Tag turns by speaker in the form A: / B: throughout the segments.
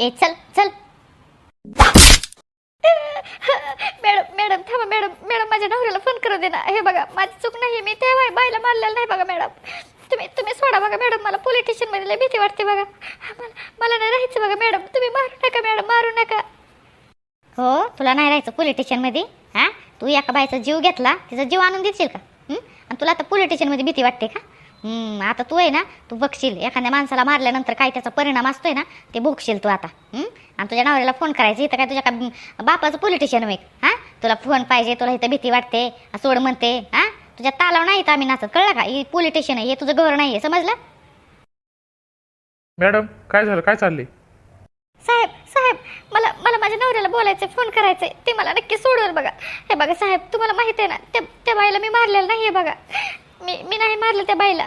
A: ए चल चल. Madam madam थांबा मॅडम मॅडम माझ्या नवऱ्याला फोन करू दे ना. हे बघा माझी चूक नाही मी त्या बाईला मारलेलं नाही बघा मॅडम. तुम्ही तुम्ही सोडा बघा मॅडम. मला पोलीस स्टेशनमध्ये लय भीती वाटते बघा. मला मला नाही राहायचं बघा मॅडम. तुम्ही मारू नका मॅडम मारू नका. हो तुला नाही राहायचं पोलीस स्टेशनमध्ये हां? तू एका बाईचा जीव घेतला तिचा जीव आणून देशील का? आणि तुला आता पोलीस स्टेशनमध्ये भीती वाटते का? हं, आता तू आहे ना तू बघशील. एखाद्या माणसाला मारल्यानंतर काय त्याचा परिणाम असतोय ना ते भोगशील तू आता. हं? आणि तुझ्या नवऱ्याला फोन करायचं इथं काय तुझ्या का बापाचं स्टेशन वेग हां? तुला फोन पाहिजे तुला इथं भीती वाटते सोड म्हणते. हां? तुझ्या तालाव नाही इथं आम्ही नाचत. कळलं का? ही पोलीस स्टेशन आहे हे तुझं घर नाही आहे समजलं?
B: मॅडम काय झालं? काय चाललंय?
A: साहेब साहेब मला मला माझ्या नवऱ्याला बोलायचं फोन करायचंय. ते मला नक्की सोडवल बघा. हे बघा साहेब तुम्हाला माहिती आहे ना त्या त्या बाईला मी मारलेलं नाही आहे बघा. मी मी नाही मारलं त्या बाईला.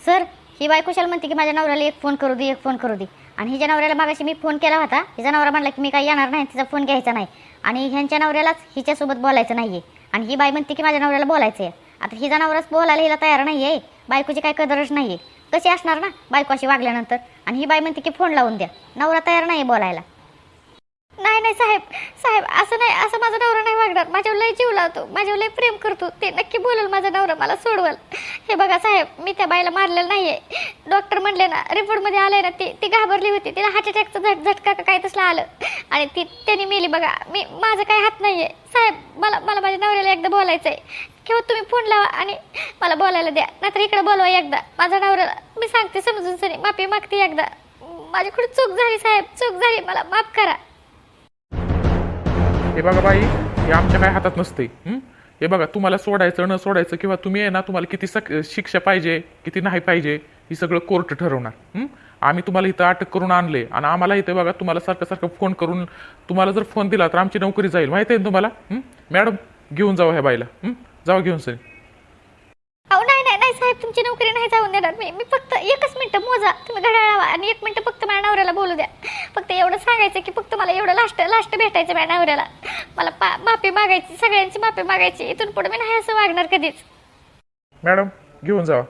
A: सर ही बाई कुशाल म्हणते की माझ्या नवऱ्याला एक फोन करू दे एक फोन करू दे. आणि हिच्या नवऱ्याला मागाशी मी फोन केला होता. हिचा नवरा म्हणला की मी काही येणार नाही तिचा फोन घ्यायचा नाही. आणि ह्यांच्या नवऱ्यालाच हिच्यासोबत बोलायचं नाही आहे आणि ही बाई म्हणते की माझ्या नवऱ्याला बोलायचं आहे आता हिचा नवराच बोलायला हिला तयार नाही आहे बायकोची काय कदरच नाही आहे कशी असणार ना? बायको अशी वागल्यानंतर. आणि ही बाई म्हणते की फोन लावून द्या. नवरा तयार नाही आहे बोलायला. नाही नाही साहेब साहेब असं नाही असं माझा नवरा नाही वागणार. माझ्यावर लय जीव लावतो. माझ्यावर लय प्रेम करतो. ते नक्की बोलेल माझा नवरा मला सोडवल. हे बघा साहेब मी त्या बाईला मारलेलं नाहीये. डॉक्टर म्हणले ना रिपोर्टमध्ये आलंय ना ती ती घाबरली होती. तिला हार्ट अटॅकचं झट झटका काय तसलं आलं. आणि ती त्यांनी मेली बघा. मी माझं काय हात नाहीये. साहेब मला मला माझ्या नवऱ्याला एकदा बोलायचं आहे किंवा तुम्ही फोन लावा आणि मला बोलायला द्या. नाहीतर इकडे बोलवा एकदा. माझा नवऱ्याला मी सांगते समजून सरी माफी मागते एकदा. माझ्याकडे चूक झाली साहेब? चूक झाली. मला माफ करा.
B: हे बघा बाई हे आमच्या काय हातात नसते हे? बघा तुम्हाला सोडायचं न सोडायचं किंवा तुम्ही आहे ना तुम्हाला किती सक शिक्षा पाहिजे किती नाही पाहिजे हे सगळं कोर्ट ठरवणार आम्ही तुम्हाला इथं अटक करून आणले आणि आम्हाला इथे बघा तुम्हाला सारखं सारखं फोन करून तुम्हाला जर फोन दिला तर आमची नोकरी जाईल माहिती आहे ना तुम्हाला मॅडम घेऊन जाऊ ह्या बाईला जाऊ घेऊन सर.
A: नाही नाही नाही साहेब तुमची नोकरी नाही जाऊन देणार. मी मी फक्त एकच मिनिटं मोजा. तुम्ही घड्याळ लावा आणि एक मिनिटं फक्त माझ्या नवऱ्याला बोलू द्या. फक्त एवढं सांगायचं की फक्त मला एवढं लास्ट लास्ट भेटायचं माझ्या नवऱ्याला. मला पा माफी मागायची सगळ्यांची माफी मागायची. इथून पुढे मी नाही असं वागणार कधीच.
B: मॅडम घेऊन जावा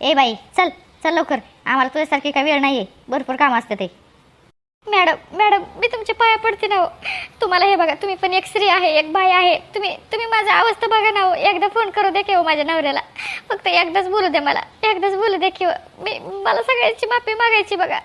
A: ए बाई चल चल लवकर. आम्हाला तुझ्यासारखी काही वेळ नाहीये. भरपूर काम असते ते. मॅडम मॅडम मी तुमच्या पाया पडते ना हो. तुम्हाला हे बघा तुम्ही पण एक स्त्री आहे एक बाई आहे. तुम्ही तुम्ही माझा अवस्था बघा ना हो. एकदा फोन करू दे किंवा माझ्या नवऱ्याला. फक्त एकदाच बोलू दे मला. एकदाच बोलू दे किंवा मी मला सगळ्यांची माफी मागायची बघा.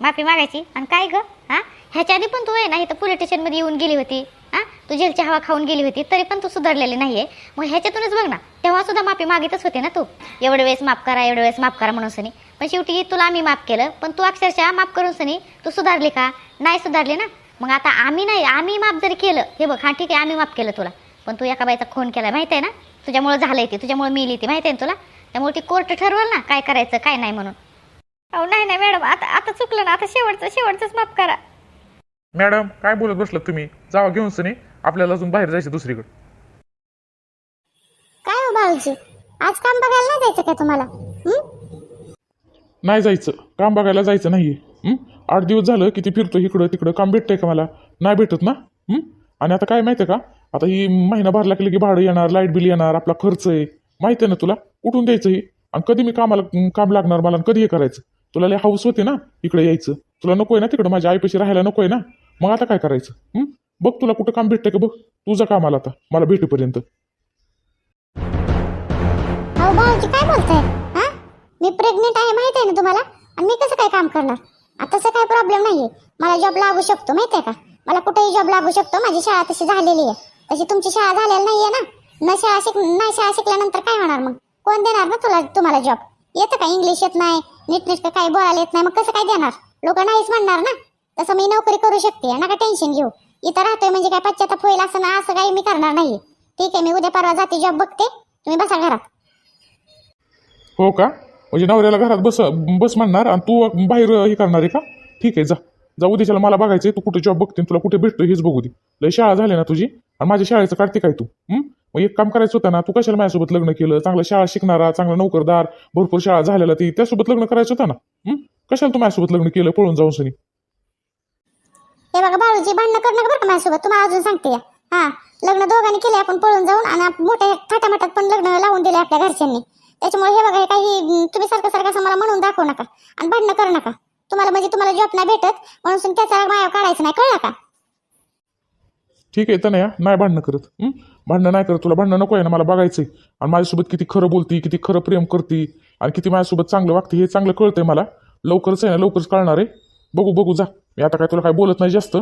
A: माफी मागायची? आणि काय ग? हा? ह्याच्या आधी पण तू आहे ना इथं पोलीस स्टेशनमध्ये येऊन गेली होती. हा? तू जेलची हवा खाऊन गेली होती तरी पण तू सुधारलेली नाहीये. मग ह्याच्यातूनच बघ ना तेव्हा सुद्धा माफी मागितच होते ना तू. एवढे वेळेस माफ करा एवढे वेळेस माफ करा म्हणून सनी. पण शेवटी तुला आम्ही माफ केलं पण तू अक्षरशः माफ करून सनी तू सुधारली का? नाही सुधारली ना? मग आता आम्ही नाही आम्ही माफ जरी केलं हे बघ हा ठीक आहे आम्ही माफ केलं तुला. पण तू एका बाईचा खून केला माहिती आहे ना? तुझ्यामुळे झालंय ते तुझ्यामुळे मिली ती माहिती आहे ना तुला? त्यामुळे ती कोर्ट ठरवल ना काय करायचं काय नाही म्हणून. अहो नाही नाही मॅडम आता आता चुकलं ना आता शेवटचं शेवटचंच माफ करा.
B: मॅडम काय बोलत बसलं तुम्ही? जावा घेऊन सनी. आपल्याला अजून बाहेर जायचं दुसरीकडे.
C: काय हो भाऊजी आज काम बघायला नाही जायचं का तुम्हाला? हं?
B: नाही जायचं. काम बघायला जायचं नाहीये. हं? आठ दिवस झालं किती फिरतो इकडं तिकडं. काम भेटतंय का मला? नाही भेटत ना? हं? आणि आता काय माहितीये का? आता ही महिना भरला की लगे भाडं येणार लाइट बिल येणार आपला खर्च आहे. माहिती आहे ना तुला? कुठून द्यायचं हे. आणि कधी मी कामाला अं, काम लागणार मला आणि कधी हे करायचं? तुला लय हाऊस होते ना इकडे यायचं. तुला नको आहे ना तिकडं? माझ्या आईपाशी राहायला नको आहे ना? मग आता काय करायचं? बघ तुला कुठं काम भेटतंय का बघ. तुझं कामाला आता. मला भेटेपर्यंत.
C: अहो भाऊजी काय बोलताय? हा? मी प्रेग्नेंट आहे माहीत आहे ना तुम्हाला? आणि मी कसं काय काम करणार? आता तसं काय प्रॉब्लेम नाहीये. मला जॉब लागू शकतो माहीत आहे का? मला कुठेही जॉब लागू शकतो. माझी शाळा तशी झालेली आहे. तशी तुमची शाळा झालेली नाहीये ना? न शाळा शिक न शाळा शिकल्यानंतर काय होणार मग? कोण देणार ना तुला तुम्हाला जॉब येतं का? इंग्लिश येत नाही नीट नीट काही बोलायला येत नाही. मग कसं काय देणार? लोक नाहीच म्हणणार ना? तसं मी नोकरी करू शकते नका टेन्शन घेऊ. इथं राहतोय म्हणजे काय पश्चाताप होईल असं ना असं काही मी करणार नाही. ठीक आहे मी उद्या परवा जाते जॉब बघते. तुम्ही बसा घरात.
B: हो का? म्हणजे नवऱ्याला घरात बस बस म्हणणार आणि तू बाहेर हे करणार आहे का? ठीक आहे जा. जा उद्याच्याला मला बघायचं तू कुठे जॉब बघते तुला कुठे भेटतो हेच बघू दे. लय शाळा झाली ना तुझी? आणि माझ्या शाळेचं काढते काय तू? मग एक काम करायचं होतं ना तू कशाला माझ्यासोबत लग्न केलं? चांगलं शाळा शिकणारा चांगला नोकरदार भरपूर शाळा झालेला ती त्यासोबत लग्न करायचं होतं ना? कशाला तू माझ्यासोबत लग्न केलं पळून जाऊन सनी?
C: हे बघा बाळूजी भांडणं करणं बरं का माझ्यासोबत? तुम्हाला अजून सांगते या. हा लग्न दोघांनी केले आपण पळून जाऊन आणि मोठ्या थाटामाटात पण लग्न लावून दिले आपल्या घरच्यांनी. त्याच्यामुळे हे बघा हे काही तुम्ही सारखं सारखं असं मला म्हणून दाखवू नका आणि भांडणं करू नका. तुम्हाला म्हणजे तुम्हाला जॉब नाही भेटत म्हणून त्याचा माया काढायचं नाही कळलं का?
B: ठीक आहे तर नाही भांडणं करत. भांडणं नाही करत तुला भांडणं नको आहे ना मला बघायचंय. आणि माझ्यासोबत किती खरं बोलती किती खरं प्रेम करती आणि किती माझ्यासोबत चांगलं वागते हे चांगलं कळतंय मला. लवकरच आहे ना लवकरच कळणार आहे. बघू बघू जा. मी आता काय तुला काय बोलत नाही जास्त.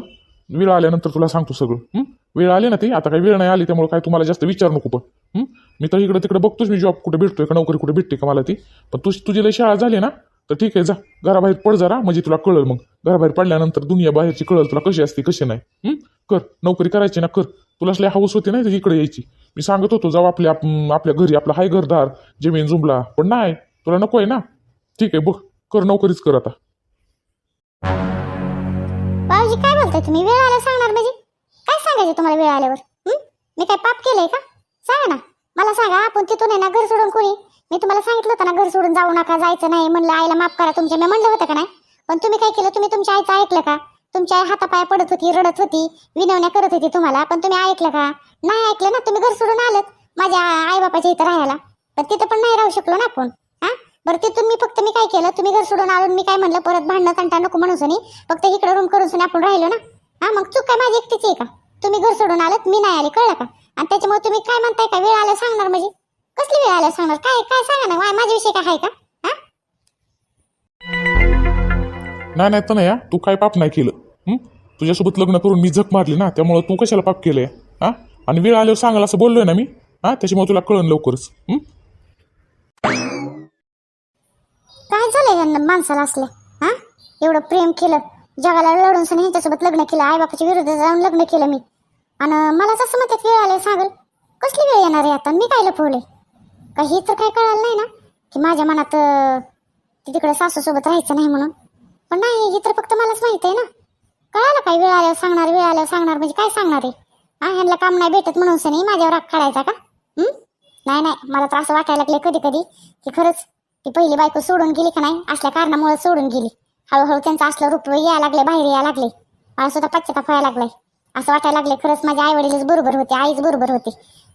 B: वेळ आल्यानंतर तुला सांगतो सगळं. वेळ आली ना ती? आता काही वेळ नाही आली त्यामुळे काय तुम्हाला जास्त विचार नको पण. मी तर इकडं तिकडे बघतोच मी जॉब कुठे भेटतोय का नोकरी कुठे भेटते का मला ती. पण तुझी तुझी लई शाळा झाली ना तर ठीक आहे जा. घराबाहेर पड जरा म्हणजे तुला कळल मग. घराबाहेर पडल्यानंतर दुनिया बाहेरची कळल तुला कशी असते कशी नाही. कर. नोकरी करायची ना कर. तुला असल्या हाऊस होती नाही तर इकडे यायची. मी सांगत होतो जाऊ आपल्या आपल्या घरी आपला हाय घरदार जमीन जुमला. पण नाही तुला नको आहे ना. ठीक आहे बघ. कर नोकरीच कर आता.
C: भाऊजी काय बोलताय तुम्ही? वेळ आल्यावर सांगणार म्हणजे? काय सांगायचं तुम्हाला वेळ आल्यावर? मी काय पाप केलंय का? सांगा ना. मला सांगा आपण तिथून आहे ना घर सोडून कोणी? मी तुम्हाला सांगितलं होतं ना घर सोडून जाऊ नका जायचं नाही म्हणलं आईला माफ करा तुमच्या. मी म्हणलं होतं का नाही? पण तुम्ही काय केलं? तुम्ही तुमच्या आईचं ऐकलं का? तुमच्या आई हातापाया पडत होती रडत होती विनवण्या करत होती तुम्हाला. पण तुम्ही ऐकलं का? नाही ऐकलं ना तुम्ही घर सोडून आलत माझ्या आई बापाच्या इथं राहायला. पण तिथं पण नाही राहू शकलो ना आपण. बरं तिथून मी फक्त मी काय केलं? तुम्ही घर सोडून आलो मी काय म्हणलं परत भांडणं तंटा नको म्हणून सुनी. फक्त इकडे रूम करून सुनी आपण राहिलो ना? हा मग चूक काय माझी एकटीची आहे का? तुम्ही घर सोडून आलात मी नाही आले कळलं का? आणि त्याच्यामुळे तुम्ही काय म्हणताय का? वेळ आल्या सांगणार म्हणजे? कसली वेळ आल्या सांगणार? काय काय सांगा ना? माझ्याविषयी काय आहे का? हा?
B: नाही नाही तर नाही हा तू काय पाप नाही केलं? तुझ्यासोबत लग्न करून मी झक मारली ना त्यामुळे तू कशाला पाप केलंय? हा? आणि वेळ आल्यावर सांगाल असं बोललोय ना मी? हा? त्याच्यामुळे तुला कळण लवकरच. हं?
C: माणसाला असलं हा? एवढं प्रेम केलं जगाला लढून सनी ह्यांच्यासोबत लग्न केलं आईबापाच्या विरुद्ध जाऊन लग्न केलं मी. आणि मलाच असं म्हणतात वेळ आले सांगल कसली वेळ येणार आहे आता? मी काय लपवले काही तर काय कळालं नाही ना? की माझ्या मनात अं, तिकडे सासूसोबत राहायचं नाही म्हणून. पण नाही हे तर फक्त मलाच माहीत आहे ना? कळालं काय वेळ आल्यावर सांगणार वेळ आल्यावर सांगणार म्हणजे काय सांगणार आहे? हा ह्यांना काम नाही भेटत म्हणून सनी माझ्यावर राग काढायचा का? नाही नाही मला तर असं वाटायला लागले कधी कधी की खरंच ती पहिली बायको सोडून गेली का नाही असल्या कारणामुळे सोडून गेली. हळूहळू त्यांचं असलं रूप यायला लागले बाहेर यायला लागले. मला सुद्धा पश्चाताप व्हायला लागलाय. असं वाटायला लागले खरंच माझ्या आई वडीलच बरोबर होते आईच बरोबर होती.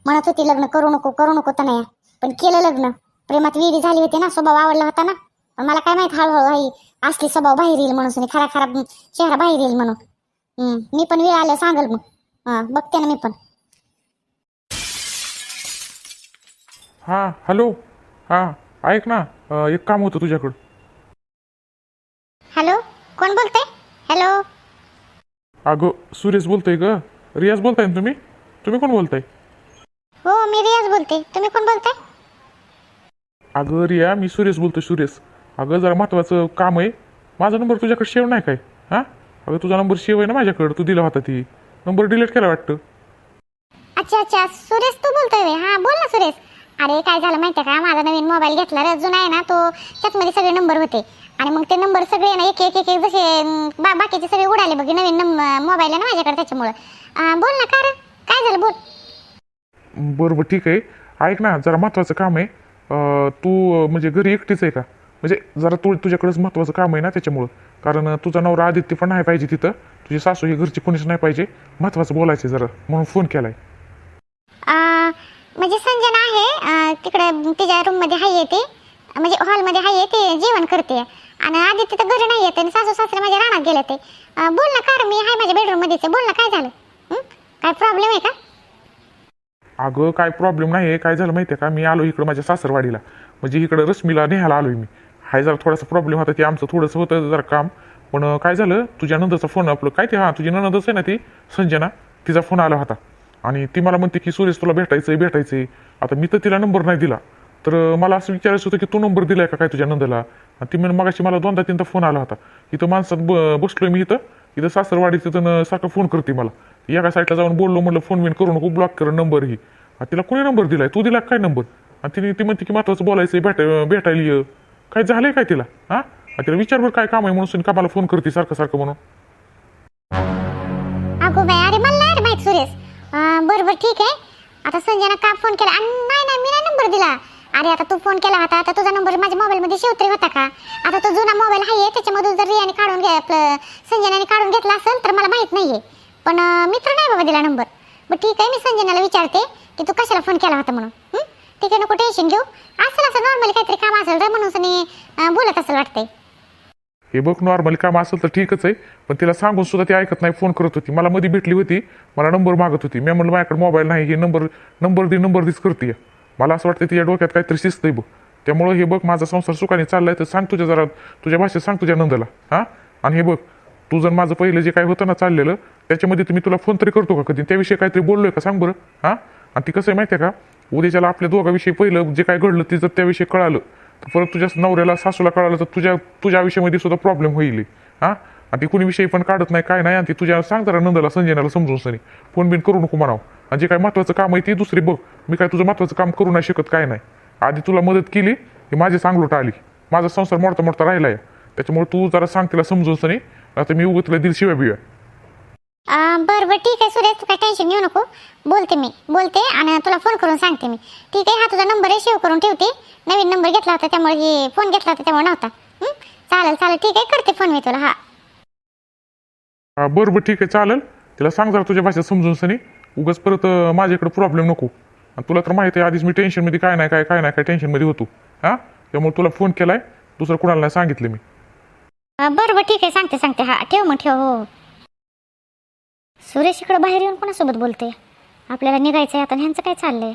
C: म्हणत होती लग्न करू नको करू नको तर नाही पण केलं लग्न. प्रेमात विहिरी झाली होती ना स्वभाव आवडला होता ना. पण मला काय माहीत हळूहळू आई असली स्वभाव बाहेर येईल म्हणून खरा खरा चेहरा बाहेर येईल म्हणून. हम्म, मी पण वेळ आलं सांगल मग. हा बघते ना मी पण.
B: हा हॅलो. हा. ऐक ना अं, एक काम होतं तुझ्याकडं.
C: हॅलो कोण बोलते हॅलो.
B: अगं सुरेश बोलतोय ग. रियाज बोलताय ना तुम्ही? तुम्ही कोण बोलताय?
C: हो मी रियाज बोलते. तुम्ही कोण बोलताय?
B: अगं रिया मी सुरेश बोलतोय सुरेश. अगं जरा महत्वाचं काम आहे. माझा नंबर तुझ्याकडे सेव्ह नाही काय? हा? अगं तुझा नंबर सेव्ह आहे ना माझ्याकडं. तू दिला होता ती. नंबर डिलीट केला वाटतं.
C: अच्छा अच्छा. सुरेश तू बोलतोय व्हय? हा बोल ना सुरेश. अरे काय झालं माहितीये का? माझा नवीन मोबाईल घेतला रे जुना आहे ना तो. त्याचमध्ये सगळे नंबर होते. आणि मग ते नंबर सगळे ना एक एक एक एक जसे बा बाकीचे सगळे उडाले बघ नवीन मोबाईल आहे ना माझ्याकडे त्याच्यामुळं. बोल ना का रे? काय झालं? बोल.
B: बरं बरं ठीक आहे. ऐक ना जरा महत्वाचं काम आहे. तू म्हणजे घरी एकटीच आहे का? म्हणजे जरा तू तुझ्याकडेच महत्वाचं काम आहे ना त्याच्यामुळं. कारण तुझा नवरा आदित्य पण नाही पाहिजे तिथं. तुझी सासू ही घरची कोणीच नाही पाहिजे. महत्वाचं बोलायचं जरा म्हणून फोन केलाय.
C: म्हणजे संजना आहे तिकडे तिच्या रूममध्ये हाय आहे ते. म्हणजे हॉलमध्ये आहे ते जेवण करते. आणि आधी तिथं घरी नाही येते आणि सासू सासरे माझ्या रानात गेले ते. बोल ना कार मी आहे माझ्या बेडरूममध्येच बोल ना काय झालं? काय प्रॉब्लेम आहे का?
B: अगं काय प्रॉब्लेम नाही आहे काय झालं माहिती आहे का? मी आलो इकडं माझ्या सासरवाडीला. म्हणजे इकडं रश्मीला न्यायला आलोय मी. हाय जरा थोडासा प्रॉब्लेम होता ते आमचं थोडंसं होतं जरा काम. पण काय झालं? तुझ्या नंदचा फोन आपलं काय ते? हां तुझी नंदच आहे ना ती? संजना? तिचा फोन आला होता. आणि ती मला म्हणते की सुरेश तुला भेटायचंय भेटायचंय. आता मी तर तिला नंबर नाही दिला. तर मला असं विचारायचं होतं की तू नंबर दिलाय का काय तुझ्या नंदला? आणि ती म्हणे मगाशी मला दोनदा तीनदा फोन आला होता. इथं माणसात ब बसलोय मी इथं. इथं सासरवाडी तिथं सारखं फोन करते मला. एका साईडला जाऊन बोललो म्हटलं फोन बिन करू नको ब्लॉक कर नंबर ही. आणि तिला कोणी नंबर दिलाय? तू दिला काय नंबर? आणि तिने ती म्हणते की महत्वाचं बोलायचं भेट भेटायला ये. काय झालंय काय तिला? हा? तिला विचार बरं काय काम आहे म्हणून का मला फोन करते सारखं सारखं म्हणून.
C: बरं बरं ठीक आहे. आता संजना का फोन केला? आणि नाही नाही मी नाही नंबर दिला. अरे आता तू फोन केला होता. आता तुझा नंबर माझ्या मोबाईलमध्ये सेव्ह होता का? आता तो जुना मोबाईल आहे त्याच्यामधून जर रियाने काढून घे आपलं संजनाने काढून घेतला असेल तर मला माहीत नाहीये. पण मित्र नाही बाबा दिला नंबर मग ठीक आहे मी संजनाला विचारते की तू कशाला फोन केला होता म्हणून? ठीक आहे नको टेन्शन घेऊ. असेल असं नॉर्मली काहीतरी काम असेल रे म्हणून बोलत असेल वाटतंय.
B: हे बघ नॉर्मली काम असेल तर ठीकच आहे. पण तिला सांगून सुद्धा ती ऐकत नाही फोन करत होती. मला मध्ये भेटली होती मला नंबर मागत होती. मी म्हणलं माझ्याकडे मोबाईल नाही हे नंबर नंबर दे नंबर दिस करते मला असं वाटतं तिच्या डोक्यात काहीतरी शिस्त आहे बघ. त्यामुळं हे बघ माझा संसार सुखाने चाललाय तर सांग तुझ्या जरा तुझ्या भाषेत सांग तुझ्या नंदला. हां? आणि हे बघ तू जर माझं पहिलं जे काय होतं ना चाललेलं त्याच्यामध्ये तुम्ही तुला फोन तरी करतो का कधी? त्याविषयी काहीतरी बोललोय का? सांग बरं. हां? आणि ती कसं आहे माहिती आहे का? उद्याच्याला आपल्या दोघाविषयी पहिलं जे काय घडलं ते जर त्याविषयी कळालं परत तुझ्या नवऱ्याला सासूला कळालं तर तुझ्या तुझ्या आयुष्यामध्ये सुद्धा प्रॉब्लेम होईल. हां? आणि ती कुणी विषयी पण काढत नाही काय नाही आणि ती तुझ्या सांग जरा नंदला संजयनाला समजून सनी फोन बिन करू नको म्हणावं. आणि जे काय महत्त्वाचं काम आहे ते दुसरी बघ. मी काय तुझं महत्त्वाचं काम करू नाही शकत काय नाही. आधी तुला मदत केली की माझी सांगलोट आली. माझा संसार मोडता मोडता राहिला आहे त्याच्यामुळे तू जरा सांग तिला समजून सनी आता मी उगत तुला दिल शिव्या बिव्या.
C: बरं बरं ठीक आहे सुरेश तू काय टेन्शन घेऊ नको. बोलते मी बोलते आणि तुला फोन करून सांगते मी. ठीक आहे हा तुझा नंबर आहे सेव्ह करून ठेवते. नवीन नंबर घेतला होता त्यामुळे हे फोन घेतला होता त्यामुळे नव्हता. हं? चालेल चालेल ठीक आहे करते फोन मी तुला हा.
B: हा, बरं बरं ठीक आहे चालेल. तिला सांग जरा तुझ्या भाषेत समजून सनी. उगाच परत अं, माझ्याकडे प्रॉब्लेम नको. आणि तुला तर माहिती आहे आधीच मी टेन्शनमध्ये काय नाही काय काय नाही काय टेन्शनमध्ये होतो. हां? त्यामुळे तुला फोन केलाय दुसरं कुणाला नाही सांगितलं मी.
C: बरं बरं ठीक आहे सांगते सांगते हा ठेव मग ठेव हो. सुरेश इकडं बाहेर येऊन कोणासोबत बोलते आपल्याला निघायचंय आता आणि ह्यांचं काय चाललंय?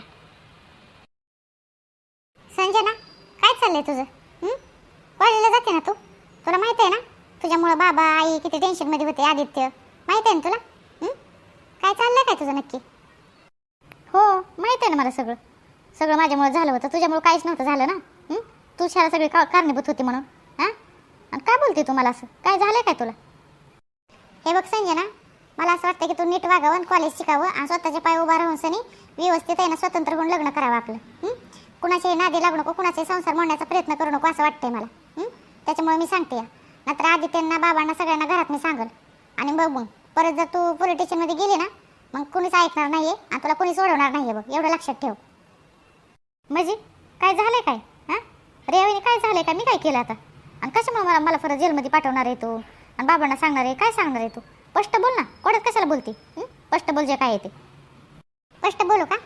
C: संजना काय चाललंय तुझं? हं? कॉलेजला जाते ना तू? तुला माहीत आहे ना? तुझ्यामुळं बाबा आई किती टेन्शनमध्ये होते आदित्य. माहीत आहे ना तुला? हं? काय चाललंय काय तुझं नक्की? हो माहीत आहे ना मला सगळं. सगळं माझ्यामुळे झालं होतं. तुझ्यामुळे काहीच नव्हतं झालं ना? हं? तू शाळा सगळी का कारणीभूत होती म्हणून? हां? आणि काय बोलते तू मला असं? काय झालंय काय तुला? हे बघ संजना मला असं वाटतं की तू नीट वागावं आणि कॉलेज शिकावं आणि स्वतःच्या पाय उभा राहून सनी व्यवस्थित आहे ना स्वतंत्र होऊन लग्न करावं आपलं. कुणाच्याही नादी लागू नको कुणाचे संसार मोडण्याचा प्रयत्न करू नको असं वाटतंय मला. त्याच्यामुळे मी सांगते या. नंतर आधी त्यांना बाबांना सगळ्यांना घरात मी सांगल. आणि बघ मग परत जर तू पोलीस स्टेशनमध्ये गेली ना मग कुणीच ऐकणार नाहीये आणि तुला कुणी सोडवणार नाहीये बघ. एवढं लक्षात ठेव. म्हणजे काय झालंय काय? हां? रेवाईने काय झालंय का? मी काय केलं आता? आणि कशामुळे मला मला परत जेलमध्ये पाठवणार आहे तू? आणि बाबांना सांगणार आहे? काय सांगणार आहे तू? स्पष्ट बोल ना. कोणात कशाला बोलते? स्पष्ट बोल जे काय आहे ते. स्पष्ट बोलू का?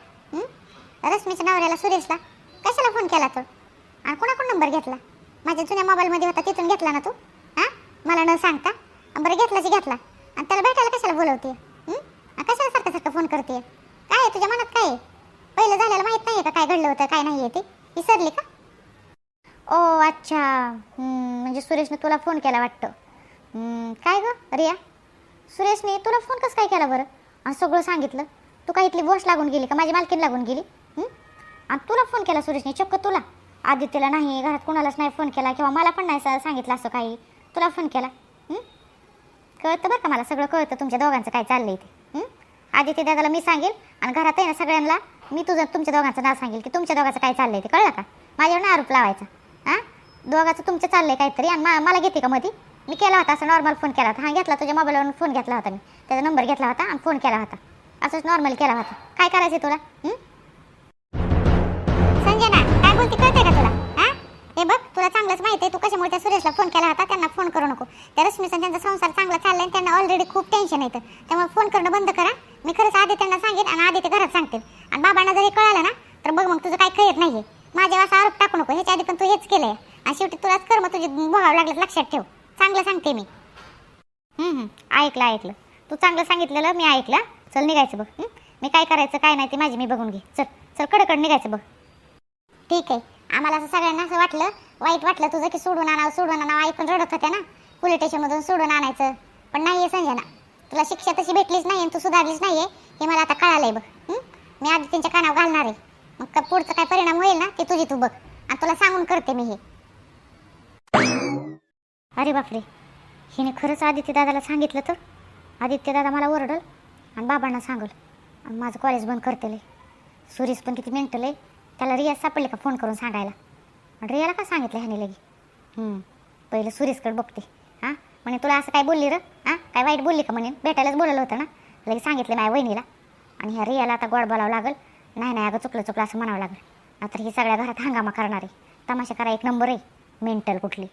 C: रश्मीच्या नवऱ्याला सुरेशला कशाला फोन केला तो? आणि कोणाकडून नंबर घेतला? माझ्या जुन्या मोबाईलमध्ये होता तिथून घेतला ना तू? हां? मला न सांगता? बरं घेतलाच घेतला. आणि त्याला भेटायला कशाला बोलवते कशाला सारखं सारखं फोन करते काय आहे तुझ्या मनात काय आहे? पहिलं झालेलं माहीत नाही का काय घडलं होतं काय नाही आहे ते? विसरली का? ओ अच्छा. म्हणजे सुरेशने तुला फोन केला वाटतं. काय ग? रिया? सुरेशने तुला फोन कसं काय केला बरं? आणि सगळं सांगितलं. तू काय इथली बॉस लागून गेली का? माझी मालकीन लागून गेली? आणि तुला फोन केला सुरेशने चक्क तुला. आदित्यला नाही घरात कोणालाच नाही फोन केला किंवा मला पण नाही सांगितलं असं काही. तुला फोन केला. कळतं बरं का मला? सगळं कळतं तुमच्या दोघांचं काय चाललं ते. आदित्य दादाला मी सांगेल आणि घरात आहे ना सगळ्यांना मी तुझं तुमच्या दोघांचं नाव सांगेल की तुमच्या दोघांचं काय चाललंय ते. कळलं का? माझ्यावर ना आरोप लावायचा. हां? दोघांचं तुमचं चाललं आहे काहीतरी आणि मा- मला घेते का मध्ये मी केला होता असं नॉर्मल फोन केला होता. हा घेतला तुझ्या मोबाईलवरून फोन घेतला होता मी. त्याचा नंबर घेतला होता आणि फोन केला होता. असंच नॉर्मल केला होता. काय करायचं तुला? संजना काय बोलते कळते का तुला? हा? हे बघ तुला चांगलंच माहिती आहे. तू कशामुळे त्या सुरेशला फोन केला होता? त्यांना फोन करू नको. त्या रश्मीचा त्यांचा संसार चांगला चाललाय आणि त्यांना ऑलरेडी खूप टेन्शन येतं त्यामुळे फोन करणं बंद करा. मी खरंच आधी त्यांना सांगेन आणि आधी ते घरात सांगतील. आणि बाबांना जरी कळालं ना तर बघ मग तुझं काय कळत नाहीये. माझ्यावर असा आरोप टाकू नको. ह्याच्या आधी पण तू हेच केलंय. आणि शेवटी तुलाच कर्म तुझे भोगावं लागलं लक्षात ठेव चांगलं सांगते मी हं, हं. ऐकलं. तू चांगलं सांगितलेलं मी ऐकलं. चल निघायचं बघ मी काय करायचं काय नाही ते माझी मी बघून घे. चल चल कडकड निघायचं बघ. ठीक आहे. आम्हाला असं सगळ्यांना असं वाटलं वाईट वाटलं तुझं की सोडून आणावं सोडून आणावं. आई पण रडत होत्या ना पोलीस स्टेशनमधून सोडून आणायचं. पण नाही आहे संजना. तुला शिक्षा तशी भेटलीच नाही तू सुधारलीच नाही आहे हे मला आता कळालंय बघ मी आधी त्यांच्या कानावर घालणार आहे. मग का पुढचा काय परिणाम होईल ना ते तुझी तू बघ. आणि तुला सांगून करते मी हे. अरे बापरे. हिने खरंच आदित्य दादाला सांगितलं तर? आदित्य दादा मला ओरडल आणि बाबांना सांगल आणि माझं कॉलेज बंद करतेले सुरेश पण किती मेंटल आहे. त्याला रिया सापडले का फोन करून सांगायला? आणि रियाला का सांगितलं ह्याने लगी? पहिलं सुरेशकडे बघते. हां म्हणे तुला असं काय बोलली र? हां काय वाईट बोलली का म्हणे? भेटायलाच बोललं होतं ना? लगे सांगितलं माझ्या वहिनीला. आणि ह्या रियाला आता गोड बोलावं लागल. नाही नाही अगं चुकलं चुकलं असं म्हणावं लागलं. तर ही सगळ्या घरात हंगामा करणार. आहे तमाशा करा एक नंबर आहे. मेंटल कुठली?